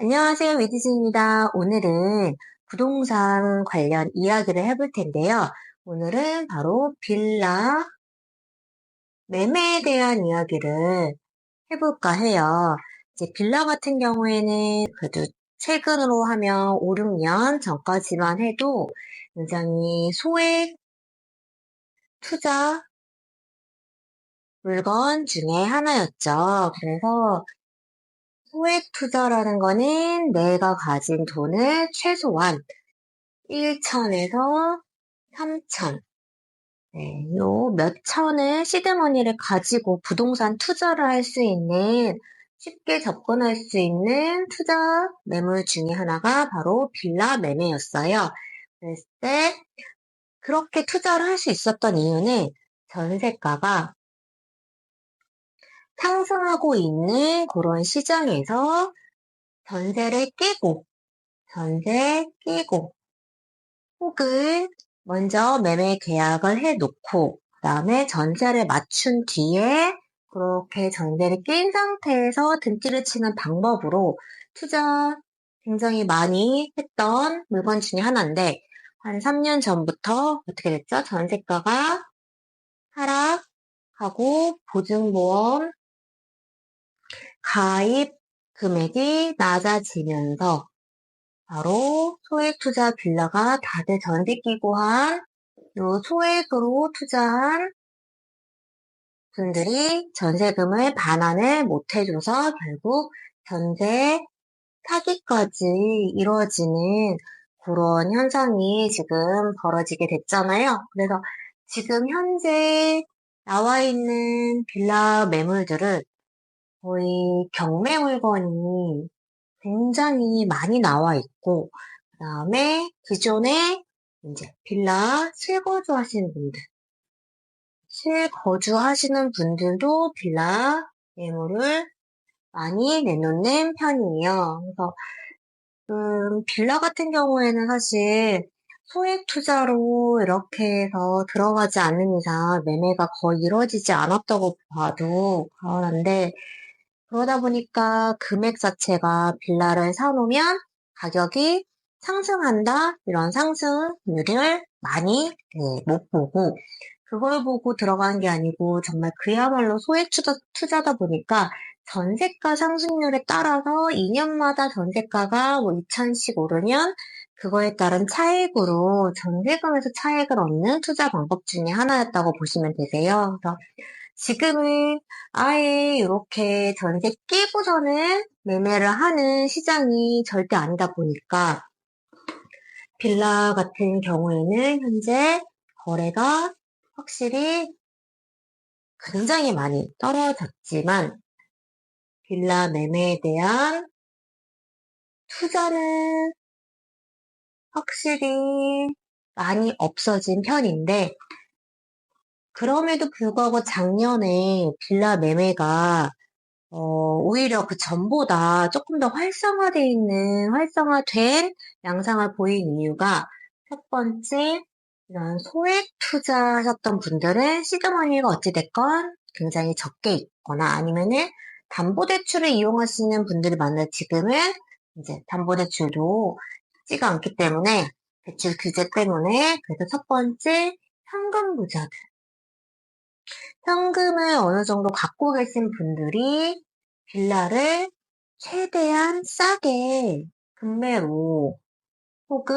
안녕하세요. 위디즈입니다. 오늘은 부동산 관련 이야기를 해볼 텐데요. 오늘은 바로 빌라 매매에 대한 이야기를 해볼까 해요. 이제 빌라 같은 경우에는 그래도 최근으로 하면 5, 6년 전까지만 해도 굉장히 소액 투자 물건 중에 하나였죠. 그래서 소액 투자라는 거는 내가 가진 돈을 최소한 1천에서 3천, 네, 요몇 천의 시드머니를 가지고 부동산 투자를 할 수 있는 쉽게 접근할 수 있는 투자 매물 중에 하나가 바로 빌라 매매였어요. 그랬을 때 그렇게 투자를 할 수 있었던 이유는 전세가가 상승하고 있는 그런 시장에서 전세를 끼고, 전세 끼고, 혹은 먼저 매매 계약을 해 놓고, 그 다음에 전세를 맞춘 뒤에 그렇게 전세를 낀 상태에서 등기를 치는 방법으로 투자 굉장히 많이 했던 물건 중에 하나인데, 한 3년 전부터 어떻게 됐죠? 전세가가 하락하고 보증보험 가입 금액이 낮아지면서 바로 소액 투자 빌라가 다들 전세 끼고 한 요 소액으로 투자한 분들이 전세금을 반환을 못 해줘서 결국 전세 사기까지 이루어지는 그런 현상이 지금 벌어지게 됐잖아요. 그래서 지금 현재 나와 있는 빌라 매물들을 거의 경매 물건이 굉장히 많이 나와 있고, 그 다음에 기존에 이제 빌라 실거주 하시는 분들, 실거주 하시는 분들도 빌라 매물을 많이 내놓는 편이에요. 그래서, 음, 빌라 같은 경우에는 사실 소액 투자로 이렇게 해서 들어가지 않는 이상 매매가 거의 이루어지지 않았다고 봐도 과언한데, 그러다 보니까 금액 자체가 빌라를 사놓으면 가격이 상승한다 이런 상승률을 많이 네, 못 보고 그걸 보고 들어가는 게 아니고 정말 그야말로 소액 투자, 투자다 보니까 전세가 상승률에 따라서 2년마다 전세가가 뭐 2천씩 오르면 그거에 따른 차익으로 전세금에서 차익을 얻는 투자 방법 중에 하나였다고 보시면 되세요. 그래서 지금은 아예 이렇게 전세 끼고서는 매매를 하는 시장이 절대 아니다 보니까 빌라 같은 경우에는 현재 거래가 확실히 굉장히 많이 떨어졌지만 빌라 매매에 대한 투자는 확실히 많이 없어진 편인데 그럼에도 불구하고 작년에 빌라 매매가 어, 오히려 그 전보다 조금 더 활성화되어 있는, 활성화된 양상을 보인 이유가 첫 번째, 이런 소액 투자하셨던 분들은 시드머니가 어찌됐건 굉장히 적게 있거나 아니면은 담보대출을 이용하시는 분들이 많은 지금은 이제 담보대출도 쉽지가 않기 때문에 대출 규제 때문에 그래서 첫 번째 현금 부자들 현금을 어느 정도 갖고 계신 분들이 빌라를 최대한 싸게 금매로 혹은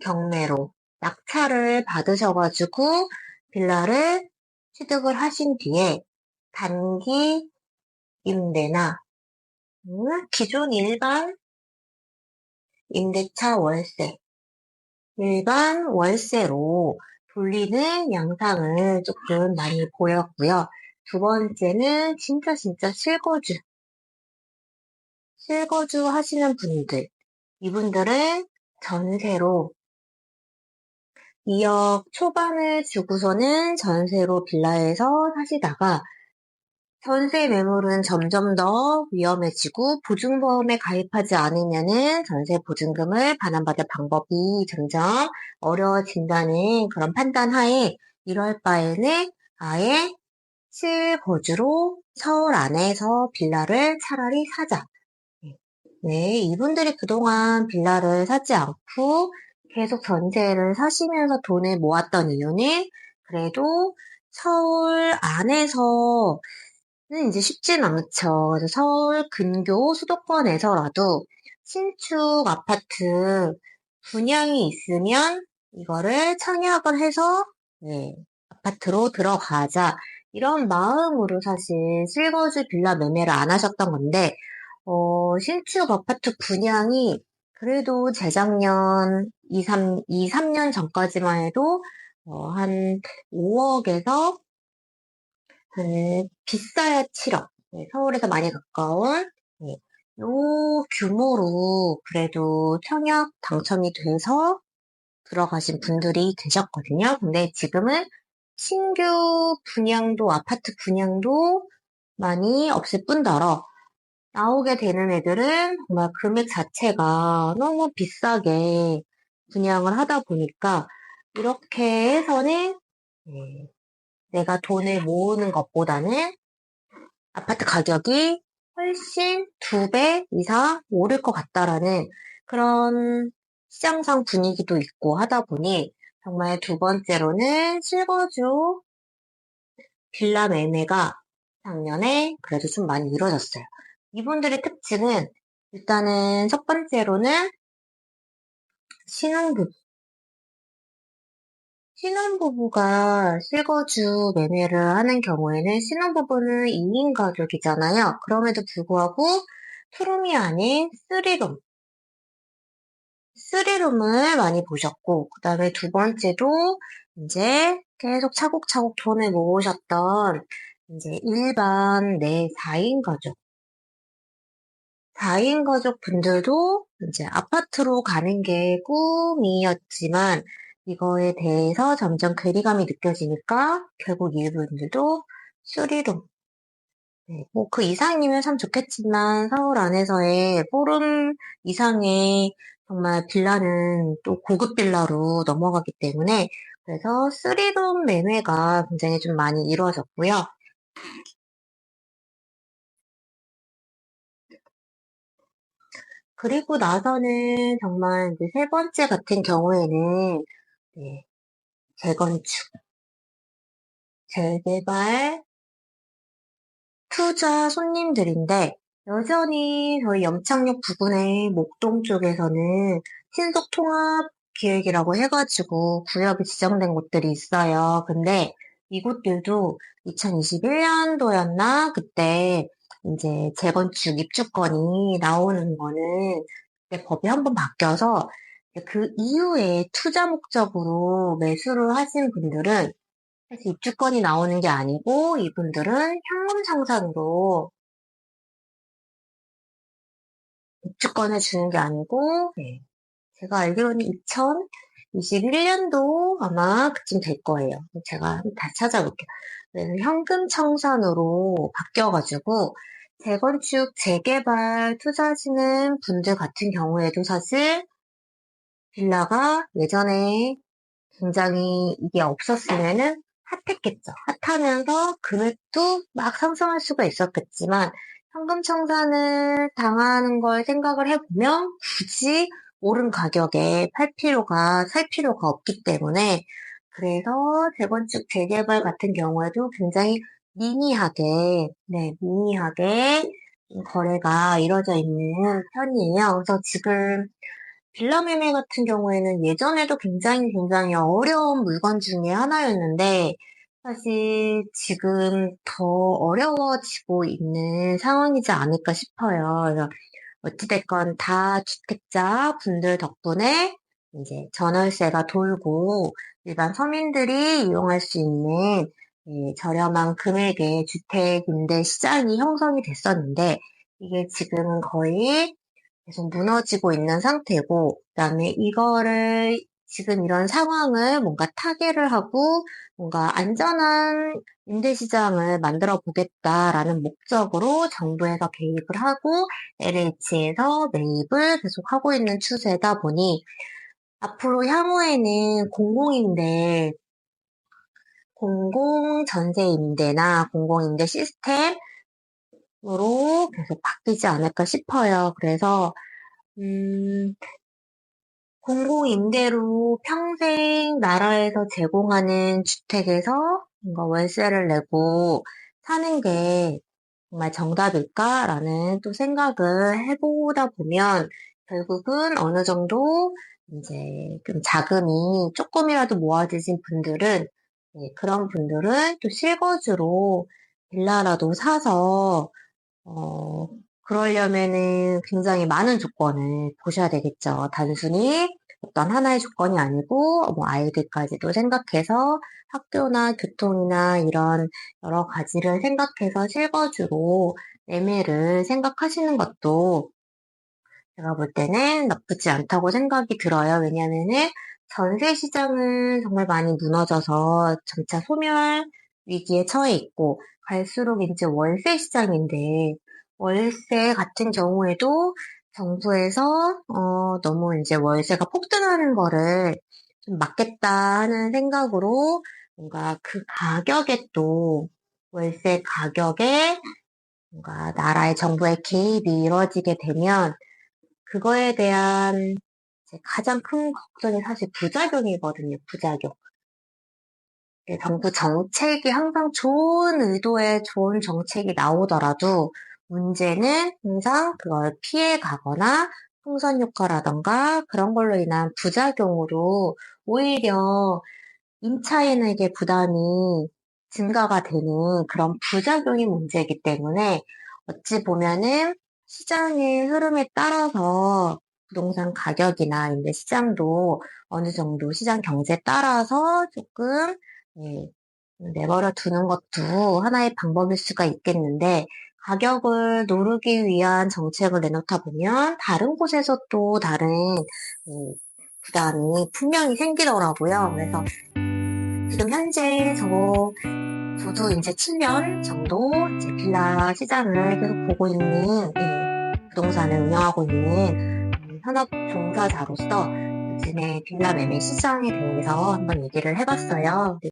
경매로 낙찰을 받으셔가지고 빌라를 취득을 하신 뒤에 단기 임대나 음, 기존 일반 임대차 월세, 일반 월세로 돌리는 양상을 조금 많이 보였고요. 두 번째는 진짜 진짜 실거주. 실거주 하시는 분들. 이분들은 전세로 2억 초반을 주고서는 전세로 빌라에서 사시다가 전세 매물은 점점 더 위험해지고 보증보험에 가입하지 않으면은 전세 보증금을 반환받을 방법이 점점 어려워진다는 그런 판단 하에 이럴 바에는 아예 실거주로 서울 안에서 빌라를 차라리 사자. 네. 네, 이분들이 그동안 빌라를 사지 않고 계속 전세를 사시면서 돈을 모았던 이유는 그래도 서울 안에서 는 이제 쉽진 않죠. 서울 근교 수도권에서라도 신축 아파트 분양이 있으면 이거를 청약을 해서 네, 아파트로 들어가자. 이런 마음으로 사실 실거주 빌라 매매를 안 하셨던 건데, 어, 신축 아파트 분양이 그래도 재작년 2, 3, 2, 3년 전까지만 해도 어, 한 5억에서 한 비싸야 7억. 네, 서울에서 많이 가까운 네, 요 규모로 그래도 청약 당첨이 돼서 들어가신 분들이 계셨거든요. 근데 지금은 신규 분양도, 아파트 분양도 많이 없을 뿐더러 나오게 되는 애들은 정말 금액 자체가 너무 비싸게 분양을 하다 보니까 이렇게 해서는 네, 내가 돈을 모으는 것보다는 아파트 가격이 훨씬 두 배 이상 오를 것 같다라는 그런 시장상 분위기도 있고 하다 보니 정말 두 번째로는 실거주 빌라 매매가 작년에 그래도 좀 많이 이루어졌어요. 이분들의 특징은 일단은 첫 번째로는 신혼부부. 신혼부부가 실거주 매매를 하는 경우에는 신혼부부는 2인 가족이잖아요. 그럼에도 불구하고 투룸이 아닌 쓰리룸. 쓰리룸을 많이 보셨고, 그 다음에 두 번째도 이제 계속 차곡차곡 돈을 모으셨던 이제 일반 내 4인 가족. 4인 가족 분들도 이제 아파트로 가는 게 꿈이었지만 이거에 대해서 점점 괴리감이 느껴지니까 결국 이분들도 쓰리룸. 네, 뭐그 이상이면 참 좋겠지만 서울 안에서의 포름 이상의 정말 빌라는 또 고급 빌라로 넘어가기 때문에 그래서 쓰리룸 매매가 굉장히 좀 많이 이루어졌고요. 그리고 나서는 정말 이제 세 번째 같은 경우에는 네, 재건축, 재개발, 투자 손님들인데 여전히 저희 염창역 부근의 목동 쪽에서는 신속 통합 기획이라고 해가지고 구역이 지정된 곳들이 있어요. 근데 이곳들도 2021년도였나? 그때 이제 재건축 입주권이 나오는 거는 법이 한 번 바뀌어서 그 이후에 투자 목적으로 매수를 하신 분들은 사실 입주권이 나오는 게 아니고 이분들은 현금 상산으로 입주권을 주는 게 아니고 네. 제가 알기로는 2021년도 아마 그쯤 될 거예요. 제가 다시 찾아볼게요. 현금 청산으로 바뀌어가지고 재건축, 재개발 투자하시는 분들 같은 경우에도 사실 빌라가 예전에 굉장히 이게 없었으면은 핫했겠죠. 핫하면서 금액도 막 상승할 수가 있었겠지만 현금 청산을 당하는 걸 생각을 해보면 굳이 오른 가격에 팔 필요가, 살 필요가 없기 때문에 그래서 재건축, 재개발 같은 경우에도 굉장히 미니하게, 네, 미니하게 거래가 이루어져 있는 편이에요. 그래서 지금 빌라 매매 같은 경우에는 예전에도 굉장히 굉장히 어려운 물건 중에 하나였는데, 사실 지금 더 어려워지고 있는 상황이지 않을까 싶어요. 어찌됐건 다 주택자 분들 덕분에 이제 전월세가 돌고 일반 서민들이 이용할 수 있는 예, 저렴한 금액의 주택 임대 시장이 형성이 됐었는데 이게 지금은 거의 계속 무너지고 있는 상태고 그 다음에 이거를 지금 이런 상황을 뭔가 타개를 하고 뭔가 안전한 임대시장을 만들어 보겠다라는 목적으로 정부에서 개입을 하고 LH에서 매입을 계속하고 있는 추세다 보니 앞으로 향후에는 공공임대, 공공전세임대나 공공임대 시스템 으로 계속 바뀌지 않을까 싶어요. 그래서 음, 공공임대로 평생 나라에서 제공하는 주택에서 뭔가 월세를 내고 사는 게 정말 정답일까라는 또 생각을 해보다 보면 결국은 어느 정도 이제 좀 자금이 조금이라도 모아지신 분들은 네, 그런 분들은 또 실거주로 빌라라도 사서 어, 그러려면은 굉장히 많은 조건을 보셔야 되겠죠. 단순히 어떤 하나의 조건이 아니고, 뭐, 아이들까지도 생각해서 학교나 교통이나 이런 여러 가지를 생각해서 실거주로 매매를 생각하시는 것도 제가 볼 때는 나쁘지 않다고 생각이 들어요. 왜냐면은 전세 시장은 정말 많이 무너져서 점차 소멸 위기에 처해 있고, 갈수록 이제 월세 시장인데, 월세 같은 경우에도 정부에서 어, 너무 이제 월세가 폭등하는 거를 좀 막겠다 하는 생각으로 뭔가 그 가격에 또 월세 가격에 뭔가 나라의 정부의 개입이 이루어지게 되면 그거에 대한 제 가장 큰 걱정이 사실 부작용이거든요. 부작용. 네, 정부 정책이 항상 좋은 의도의 좋은 정책이 나오더라도 문제는 항상 그걸 피해 가거나 풍선 효과라던가 그런 걸로 인한 부작용으로 오히려 임차인에게 부담이 증가가 되는 그런 부작용이 문제이기 때문에 어찌 보면은 시장의 흐름에 따라서 부동산 가격이나 임대 시장도 어느 정도 시장 경제에 따라서 조금 예, 내버려 두는 것도 하나의 방법일 수가 있겠는데 가격을 노르기 위한 정책을 내놓다 보면 다른 곳에서 또 다른 음, 부담이 분명히 생기더라고요. 그래서 지금 현재 저 저도 이제 7년 정도 이제 빌라 시장을 계속 보고 있는 예, 부동산을 운영하고 있는 음, 현업 종사자로서 요즘에 빌라 매매 시장에 대해서 한번 얘기를 해봤어요.